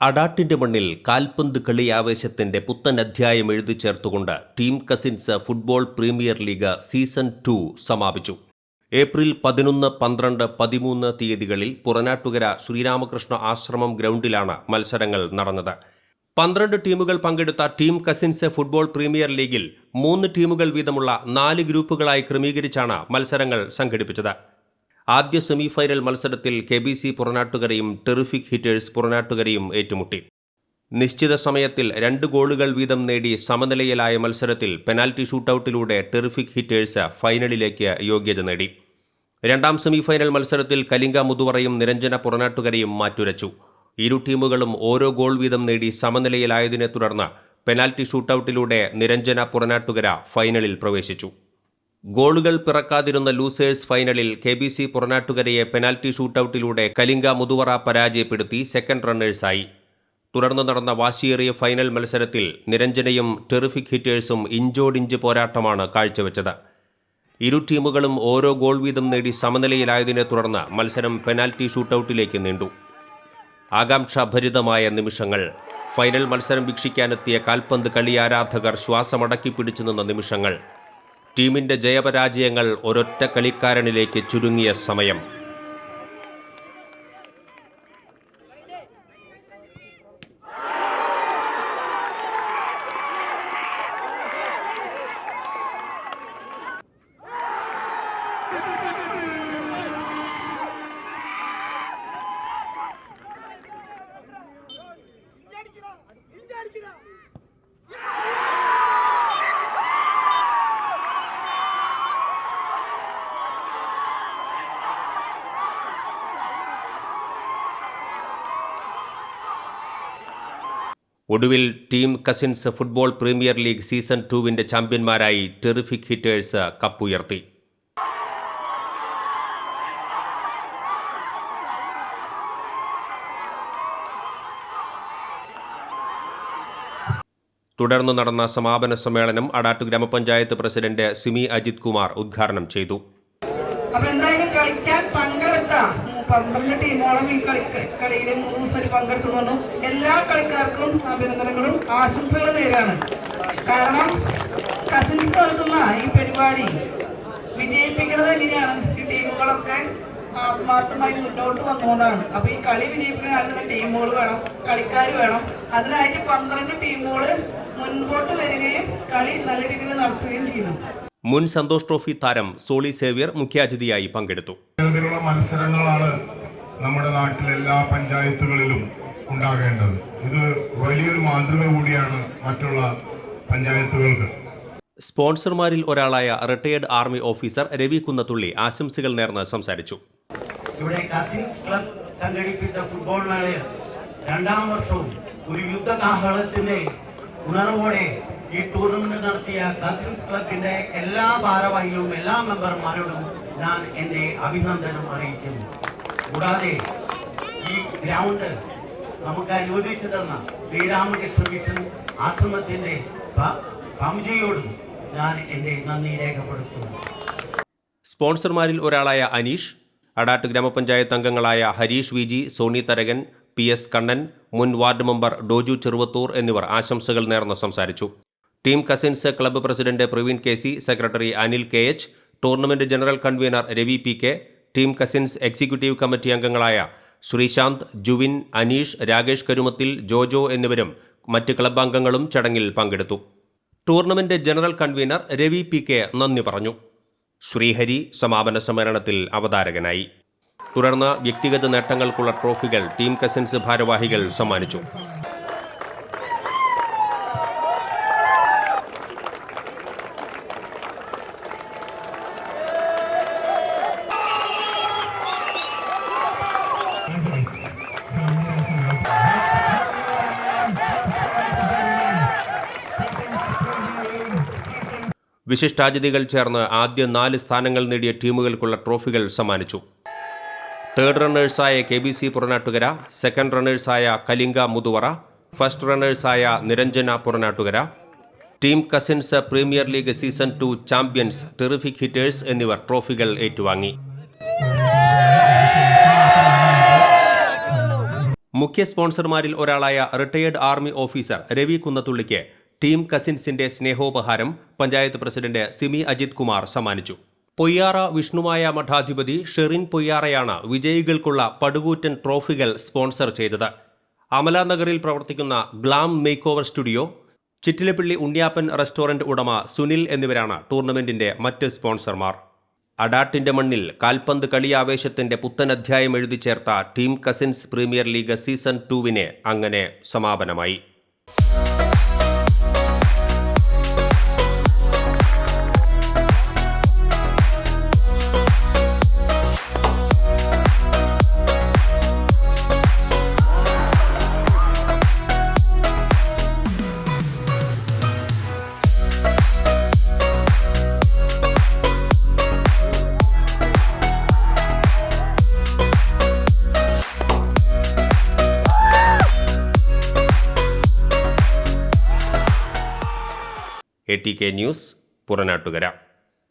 അടാട്ടിന്റെ മണ്ണിൽ കാൽപന്ത് കളി ആവേശത്തിന്റെ പുത്തൻ അധ്യായം എഴുതി ചേർത്തുകൊണ്ട് Team Cousins football premier league season two സമാപിച്ചു. ഏപ്രിൽ പതിനൊന്ന് പന്ത്രണ്ട് പതിമൂന്ന് തീയതികളിൽ പുറനാട്ടുകര ശ്രീരാമകൃഷ്ണ ആശ്രമം ഗ്രൗണ്ടിലാണ് മത്സരങ്ങൾ നടന്നത്. പന്ത്രണ്ട് ടീമുകൾ പങ്കെടുത്ത ടീം കസിൻസ് ഫുട്ബോൾ പ്രീമിയർ ലീഗിൽ മൂന്ന് ടീമുകൾ വീതമുള്ള നാല് ഗ്രൂപ്പുകളായി ക്രമീകരിച്ചാണ് മത്സരങ്ങൾ സംഘടിപ്പിച്ചത്. ആദ്യ സെമി ഫൈനൽ മത്സരത്തിൽ കെ ബി സി പുറനാട്ടുകരയും ടെറിഫിക് ഹിറ്റേഴ്സ് പുറനാട്ടുകരയും ഏറ്റുമുട്ടി. നിശ്ചിത സമയത്തിൽ രണ്ട് ഗോളുകൾ വീതം നേടി സമനിലയിലായ മത്സരത്തിൽ പെനാൽറ്റി ഷൂട്ടൌട്ടിലൂടെ ടെറിഫിക് ഹിറ്റേഴ്സ് ഫൈനലിലേക്ക് യോഗ്യത നേടി. രണ്ടാം സെമി ഫൈനൽ മത്സരത്തിൽ കലിംഗ മുതുവറയും നിരഞ്ജന പുറനാട്ടുകരയും മാറ്റുരച്ചു. ഇരു ടീമുകളും ഓരോ ഗോൾ വീതം നേടി സമനിലയിലായതിനെ തുടർന്ന് പെനാൽറ്റി ഷൂട്ടൌട്ടിലൂടെ നിരഞ്ജന പുറനാട്ടുകര ഫൈനലിൽ പ്രവേശിച്ചു. ഗോളുകൾ പിറക്കാതിരുന്ന ലൂസേഴ്സ് ഫൈനലിൽ കെ ബി സി പുറനാട്ടുകരയെ പെനാൽറ്റി ഷൂട്ടൌട്ടിലൂടെ കലിംഗ മുതുവറ പരാജയപ്പെടുത്തി സെക്കൻഡ് റണ്ണേഴ്സായി തുടർന്ന് നടന്ന വാശിയേറിയ ഫൈനൽ മത്സരത്തിൽ നിരഞ്ജനയും ടെറിഫിക് ഹിറ്റേഴ്സും ഇഞ്ചോടിഞ്ച് പോരാട്ടമാണ് കാഴ്ചവെച്ചത്. ഇരു ടീമുകളും ഓരോ ഗോൾ വീതം നേടി സമനിലയിലായതിനെ തുടർന്ന് മത്സരം പെനാൽറ്റി ഷൂട്ടൌട്ടിലേക്ക് നീണ്ടു. ആകാംക്ഷാഭരിതമായ നിമിഷങ്ങൾ. ഫൈനൽ മത്സരം വീക്ഷിക്കാനെത്തിയ കാൽപന്ത് കളി ആരാധകർ ശ്വാസമടക്കി പിടിച്ചു നിന്ന നിമിഷങ്ങൾ. ടീമിന്റെ ജയപരാജയങ്ങൾ ഒരൊറ്റ കളിക്കാരനിലേക്ക് ചുരുങ്ങിയ സമയം. ഒടുവിൽ Team Cousins football premier league season ടുവിന്റെ ചാമ്പ്യന്മാരായി ടെറിഫിക് ഹിറ്റേഴ്സ് കപ്പുയർത്തി. തുടർന്ന് നടന്ന സമാപന സമ്മേളനം അടാട്ട് ഗ്രാമപഞ്ചായത്ത് പ്രസിഡന്റ് സിമി അജിത് കുമാർ ഉദ്ഘാടനം ചെയ്തു. അപ്പൊ എന്തായാലും കളിക്കാൻ പങ്കെടുത്ത പന്ത്രണ്ട് ടീമോളം ഈ കളി കളിയിൽ മൂന്ന് ദിവസം പങ്കെടുത്തു പറഞ്ഞു. എല്ലാ കളിക്കാർക്കും അഭിനന്ദനങ്ങളും ആശംസകളും നേരാണ് കാരണം കസിൻസ് നടത്തുന്ന ഈ പരിപാടി വിജയിപ്പിക്കുന്നത് എങ്ങനെയാണ്? ഈ ടീമുകളൊക്കെ ആത്മാർത്ഥമായി മുന്നോട്ട് വന്നുകൊണ്ടാണ്. അപ്പൊ ഈ കളി വിജയിപ്പിക്കാൻ അതിന് ടീമുകൾ വേണം കളിക്കാർ വേണം. അതിനായിട്ട് പന്ത്രണ്ട് ടീമുകൾ മുൻപോട്ട് വരികയും കളി നല്ല രീതിയിൽ നടത്തുകയും ചെയ്യുന്നു. മുൻ സന്തോഷ് ട്രോഫി താരം സോളി സേവ്യർ മുഖ്യാതിഥിയായി പങ്കെടുത്തു. മത്സരങ്ങളാണ് നമ്മുടെ നാട്ടിലെ എല്ലാ പഞ്ചായത്തുകളിലും ഉണ്ടാകേണ്ടത്. ഇത് വലിയൊരു മാതൃക കൂടിയാണ് മറ്റുള്ള പഞ്ചായത്തുകൾക്ക്. സ്പോൺസർമാരിൽ ഒരാളായ retired army officer Ravi Kunnathully ആശംസകൾ നേർന്ന് സംസാരിച്ചു. ഇവിടെ കസിൻസ് ക്ലബ് സംഘടിപ്പിച്ച ഫുട്ബോൾ മേളയിൽ രണ്ടാം വർഷവും ഒരു യുദ്ധകാഹളത്തിന്റെ ഉണർവോടെ ഈ ടൂർണമെന്റ് നടത്തിയ കസിൻസ് ക്ലബിന്റെ എല്ലാ ഭാരവാഹികളും എല്ലാ മെമ്പർമാരോടും ഞാൻ എന്റെ അഭിനന്ദനം അറിയിക്കുന്നു. കൂടാതെ ഈ ഗ്രൗണ്ട് നമുക്ക് അനുവദിച്ചു തന്ന ശ്രീരാമകൃഷ്ണ മിഷൻ ആശ്രമത്തിന്റെ സമിതിയോടും ഞാൻ എന്റെ നന്ദി രേഖപ്പെടുത്തുന്നു. സ്പോൺസർമാരിൽ ഒരാളായ അനീഷ് അടാട്ട് ഗ്രാമപഞ്ചായത്ത് അംഗങ്ങളായ Harish V G Soni Tharakan P S Kannan മുൻ വാർഡ് മെമ്പർ ഡോജു ചെറുവത്തൂർ എന്നിവർ ആശംസകൾ നേർന്ന് സംസാരിച്ചു. Team Cousins club president Praveen K C secretary Anil K H tournament general convener Ravi P K Team Cousins executive committee അംഗങ്ങളായ ശ്രീശാന്ത് ജുവിൻ അനീഷ് രാകേഷ് കരുമത്തിൽ ജോജോ എന്നിവരും മറ്റ് club അംഗങ്ങളും ചടങ്ങിൽ പങ്കെടുത്തു. Tournament general convener Ravi P K നന്ദി പറഞ്ഞു. ശ്രീഹരി സമാപന സമ്മേളനത്തിൽ അവതാരകനായി. തുടർന്ന് വ്യക്തിഗത നേട്ടങ്ങൾക്കുള്ള ട്രോഫികൾ ടീം കസിൻസ് ഭാരവാഹികൾ സമ്മാനിച്ചു. വിശിഷ്ടാതിഥികൾ ചേർന്ന് ആദ്യ നാല് സ്ഥാനങ്ങൾ നേടിയ ടീമുകൾക്കുള്ള ട്രോഫികൾ സമ്മാനിച്ചു. Third റണ്ണേഴ്സായ K B C Puranattukara second റണ്ണേഴ്സായ Kalinga Muthuvara first റണ്ണേഴ്സായ Niranjana Puranattukara team cousins premier league season two champions terrific hitters എന്നിവർ ട്രോഫികൾ ഏറ്റുവാങ്ങി. മുഖ്യ സ്പോൺസർമാരിൽ ഒരാളായ റിട്ടയേർഡ് ആർമി ഓഫീസർ രവി കുന്നത്തുള്ളിക്ക് ടീം കസിൻസിന്റെ സ്നേഹോപഹാരം പഞ്ചായത്ത് പ്രസിഡന്റ് സിമി അജിത് കുമാർ സമ്മാനിച്ചു. പൊയ്യാറ വിഷ്ണുമായ മഠാധിപതി ഷെറിൻ പൊയ്യാറയാണ് വിജയികൾക്കുള്ള പടുകൂറ്റൻ ട്രോഫികൾ സ്പോൺസർ ചെയ്തത്. അമലാനഗറിൽ പ്രവർത്തിക്കുന്ന glam makeover studio Chittilappally Unniyappan restaurant ഉടമ സുനിൽ എന്നിവരാണ് ടൂർണമെന്റിന്റെ മറ്റ് സ്പോൺസർമാർ. അഡാട്ടിന്റെ മണ്ണിൽ കാൽപന്ത് കളിയാവേശത്തിന്റെ പുത്തൻ അധ്യായം എഴുതി ചേർത്ത Team Cousins premier league season ടൂവിന് അങ്ങനെ സമാപനമായി. A T K news Puranattukara.